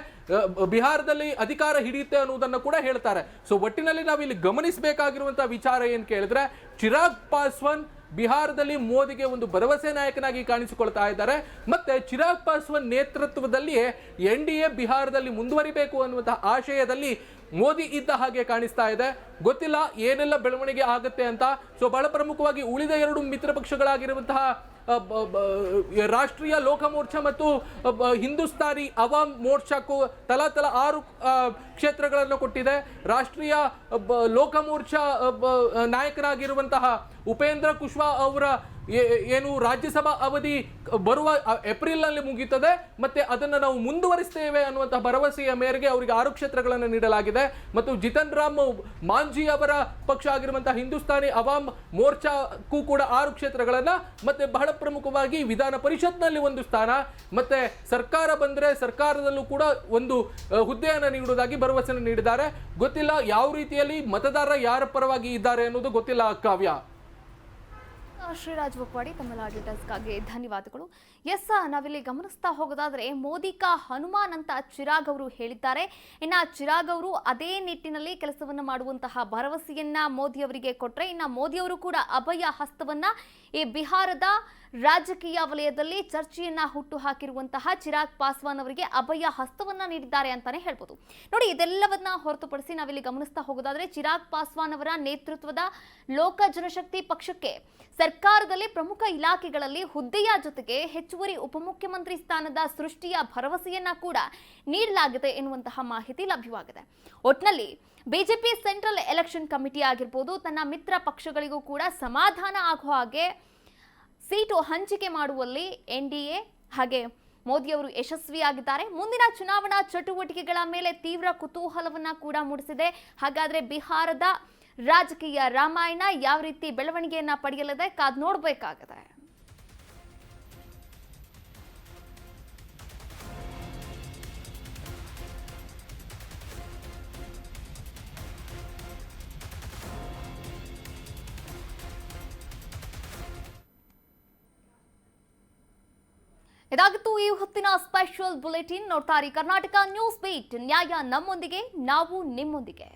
ಬಿಹಾರದಲ್ಲಿ ಅಧಿಕಾರ ಹಿಡಿಯುತ್ತೆ ಅನ್ನೋದನ್ನು ಕೂಡ ಹೇಳ್ತಾರೆ. ಸೊ ಒಟ್ಟಿನಲ್ಲಿ ನಾವು ಇಲ್ಲಿ ಗಮನಿಸಬೇಕಾಗಿರುವಂಥ ವಿಚಾರ ಏನು ಕೇಳಿದ್ರೆ, ಚಿರಾಗ್ ಪಾಸ್ವಾನ್ ಬಿಹಾರದಲ್ಲಿ ಮೋದಿಗೆ ಒಂದು ಭರವಸೆ ನಾಯಕನಾಗಿ ಕಾಣಿಸಿಕೊಳ್ತಾ ಇದ್ದಾರೆ. ಮತ್ತೆ ಚಿರಾಗ್ ಪಾಸ್ವಾನ್ ನೇತೃತ್ವದಲ್ಲಿಯೇ ಎನ್ ಡಿ ಎ ಬಿಹಾರದಲ್ಲಿ ಮುಂದುವರಿಬೇಕು ಅನ್ನುವಂತಹ ಆಶಯದಲ್ಲಿ ಮೋದಿ ಇದ್ದ ಹಾಗೆ ಕಾಣಿಸ್ತಾ ಇದೆ. ಗೊತ್ತಿಲ್ಲ ಏನೆಲ್ಲ ಬೆಳವಣಿಗೆ ಆಗುತ್ತೆ ಅಂತ. ಸೊ ಬಹಳ ಪ್ರಮುಖವಾಗಿ ಉಳಿದ ಎರಡು ಮಿತ್ರ ಪಕ್ಷಗಳಾಗಿರುವಂತಹ ರಾಷ್ಟ್ರೀಯ ಲೋಕ ಮೋರ್ಚಾ ಮತ್ತು ಹಿಂದೂಸ್ತಾನಿ ಅವಾಮ್ ಮೋರ್ಚಾಕ್ಕೂ ತಲಾ ತಲಾ ಆರು ಕ್ಷೇತ್ರಗಳನ್ನು ಕೊಟ್ಟಿದೆ. ರಾಷ್ಟ್ರೀಯ ಲೋಕ ಮೋರ್ಚಾ ನಾಯಕರಾಗಿರುವಂತಹ ಉಪೇಂದ್ರ ಕುಶ್ವಾ ಅವರ ಏನು ರಾಜ್ಯಸಭಾ ಅವಧಿ ಬರುವ ಏಪ್ರಿಲ್ನಲ್ಲಿ ಮುಗೀತದೆ ಮತ್ತೆ ಅದನ್ನು ನಾವು ಮುಂದುವರಿಸ್ತೇವೆ ಅನ್ನುವಂತಹ ಭರವಸೆಯ ಮೇರೆಗೆ ಅವರಿಗೆ ಆರು ಕ್ಷೇತ್ರಗಳನ್ನು ನೀಡಲಾಗಿದೆ. ಮತ್ತು ಜಿತನ್ ರಾಮ್ ಮಾಂಜಿ ಅವರ ಪಕ್ಷ ಆಗಿರುವಂತಹ ಹಿಂದೂಸ್ತಾನಿ ಅವಾಮ್ ಮೋರ್ಚಾಕ್ಕೂ ಕೂಡ ಆರು ಕ್ಷೇತ್ರಗಳನ್ನು, ಮತ್ತೆ ಬಹಳ ಪ್ರಮುಖವಾಗಿ ವಿಧಾನ ಪರಿಷತ್ನಲ್ಲಿ ಒಂದು ಸ್ಥಾನ, ಮತ್ತೆ ಸರ್ಕಾರ ಬಂದ್ರೆ ಸರ್ಕಾರದಲ್ಲೂ ಕೂಡ ಒಂದು ಹುದ್ದೆಯನ್ನು ನೀಡುವುದಾಗಿ ಭರವಸೆ ನೀಡಿದ್ದಾರೆ. ಗೊತ್ತಿಲ್ಲ ಯಾವ ರೀತಿಯಲ್ಲಿ ಮತದಾರರ ಯಾರ ಪರವಾಗಿ ಇದ್ದಾರೆ ಅನ್ನೋದು ಗೊತ್ತಿಲ್ಲ ಕಾವ್ಯ. ಶ್ರೀರಾಜ್ ಬಕ್ವಾಡಿ ತಮ್ಮ ಆಡಿಟರ್ಸ್ಗಾಗಿ ಧನ್ಯವಾದಗಳು. ಎಸ್ ನಾವಿಲ್ಲಿ ಗಮನಿಸ್ತಾ ಹೋಗೋದಾದ್ರೆ ಮೋದಿಕಾ ಹನುಮಾನ್ ಅಂತ ಚಿರಾಗ್ ಅವರು ಹೇಳಿದ್ದಾರೆ. ಇನ್ನ ಚಿರಾಗ್ ಅವರು ಅದೇ ನಿಟ್ಟಿನಲ್ಲಿ ಕೆಲಸವನ್ನು ಮಾಡುವಂತಹ ಭರವಸೆಯನ್ನ ಮೋದಿ ಅವರಿಗೆ ಕೊಟ್ಟರೆ ಇನ್ನ ಮೋದಿ ಅವರು ಕೂಡ ಅಭಯ ಹಸ್ತವನ್ನ ಈ ಬಿಹಾರದ ರಾಜಕೀಯ ವಲಯದಲ್ಲಿ ಚರ್ಚೆಯನ್ನ ಹುಟ್ಟು ಹಾಕಿರುವಂತಹ ಚಿರಾಗ್ ಪಾಸ್ವಾನ್ ಅವರಿಗೆ ಅಭಯ ಹಸ್ತವನ್ನ ನೀಡಿದ್ದಾರೆ ಅಂತಾನೆ ಹೇಳ್ಬೋದು. ನೋಡಿ, ಇದೆಲ್ಲವನ್ನ ಹೊರತುಪಡಿಸಿ ನಾವಿಲ್ಲಿ ಗಮನಿಸ್ತಾ ಹೋಗೋದಾದ್ರೆ ಚಿರಾಗ್ ಪಾಸ್ವಾನ್ ಅವರ ನೇತೃತ್ವದ ಲೋಕ ಜನಶಕ್ತಿ ಪಕ್ಷಕ್ಕೆ ಸರ್ಕಾರದಲ್ಲಿ ಪ್ರಮುಖ ಇಲಾಖೆಗಳಲ್ಲಿ ಹುದ್ದೆಯ ಜೊತೆಗೆ ಹೆಚ್ಚುವರಿ ಉಪಮುಖ್ಯಮಂತ್ರಿ ಸ್ಥಾನದ ಸೃಷ್ಟಿಯ ಭರವಸೆಯನ್ನ ಕೂಡ ನೀಡಲಾಗಿದೆ ಎನ್ನುವಂತಹ ಮಾಹಿತಿ ಲಭ್ಯವಾಗಿದೆ. ಒಟ್ನಲ್ಲಿ ಬಿಜೆಪಿ ಸೆಂಟ್ರಲ್ ಎಲೆಕ್ಷನ್ ಕಮಿಟಿ ಆಗಿರ್ಬೋದು, ತನ್ನ ಮಿತ್ರ ಪಕ್ಷಗಳಿಗೂ ಕೂಡ ಸಮಾಧಾನ ಆಗುವ ಹಾಗೆ ಸೀಟು ಹಂಚಿಕೆ ಮಾಡುವಲ್ಲಿ ಎನ್ ಡಿ ಎ ಹಾಗೆ ಮೋದಿಯವರು ಯಶಸ್ವಿಯಾಗಿದ್ದಾರೆ. ಮುಂದಿನ ಚುನಾವಣಾ ಚಟುವಟಿಕೆಗಳ ಮೇಲೆ ತೀವ್ರ ಕುತೂಹಲವನ್ನು ಕೂಡ ಮೂಡಿಸಿದೆ. ಹಾಗಾದರೆ ಬಿಹಾರದ ರಾಜಕೀಯ ರಾಮಾಯಣ ಯಾವ ರೀತಿ ಬೆಳವಣಿಗೆಯನ್ನು ಪಡೆಯಲಿದೆ ಕಾದ್ ನೋಡಬೇಕಾಗಿದೆ ಇದಾಗಿತ್ತು ಈ ಹೊತ್ತಿನ ಸ್ಪೆಷಲ್ ಬುಲೆಟಿನ್ ನೋಡ್ತಾರೆ ಕರ್ನಾಟಕ ನ್ಯೂಸ್ ಬೀಟ್ ನ್ಯಾಯ ನಮ್ಮೊಂದಿಗೆ ನಾವು ನಿಮ್ಮೊಂದಿಗೆ.